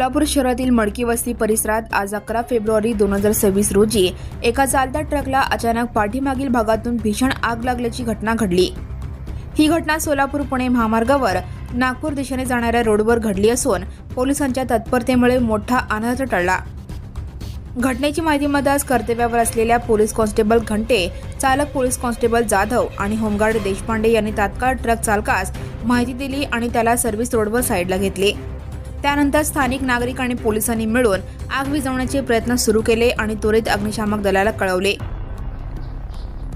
सोलापूर शहरातील मडकी वस्ती परिसरात आज अकरा फेब्रुवारी दोन हजार सव्वीस रोजी एका चालत्या ट्रकला अचानक पाठीमागील भागातून भीषण आग लागल्याची घटना घडली. ही घटना सोलापूर पुणे महामार्गावर नागपूर दिशेने जाणाऱ्या रोडवर घडली असून पोलिसांच्या तत्परतेमुळे मोठा अनर्थ टळला. घटनेची माहिती मदास कर्तव्यावर असलेल्या पोलीस कॉन्स्टेबल घंटे चालक पोलीस कॉन्स्टेबल जाधव आणि होमगार्ड देशपांडे यांनी तात्काळ ट्रक चालकास माहिती दिली आणि त्याला सर्व्हिस रोडवर साईडला घेतले. त्यानंतर स्थानिक नागरिक आणि पोलिसांनी मिळून आग विझवण्याचे प्रयत्न सुरू केले आणि त्वरित अग्निशामक दलाला कळवले.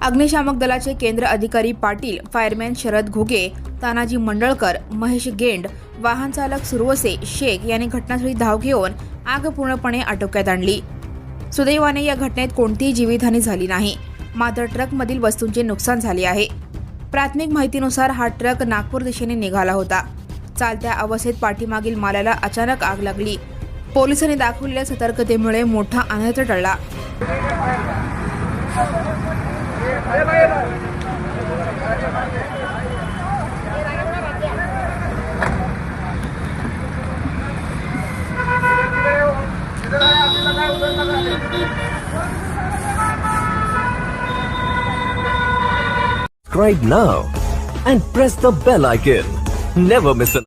अग्निशामक दलाचे केंद्र अधिकारी पाटील फायरमॅन शरद घुगे तानाजी मंडळकर महेश गेंड वाहन चालक सुरवसे शेख यांनी घटनास्थळी धाव घेऊन आग पूर्णपणे आटोक्यात आणली. सुदैवाने या घटनेत कोणतीही जीवितहानी झाली नाही. मात्र ट्रकमधील वस्तूंचे नुकसान झाले आहे. प्राथमिक माहितीनुसार हा ट्रक नागपूर दिशेने निघाला होता. चालत्या अवस्थेत पाठीमागील मालाला अचानक आग लागली पोलिसांनी दाखवलेल्या सतर्कतेमुळे मोठा अनर्थ टळला subscribe now and press the bell icon. Never miss an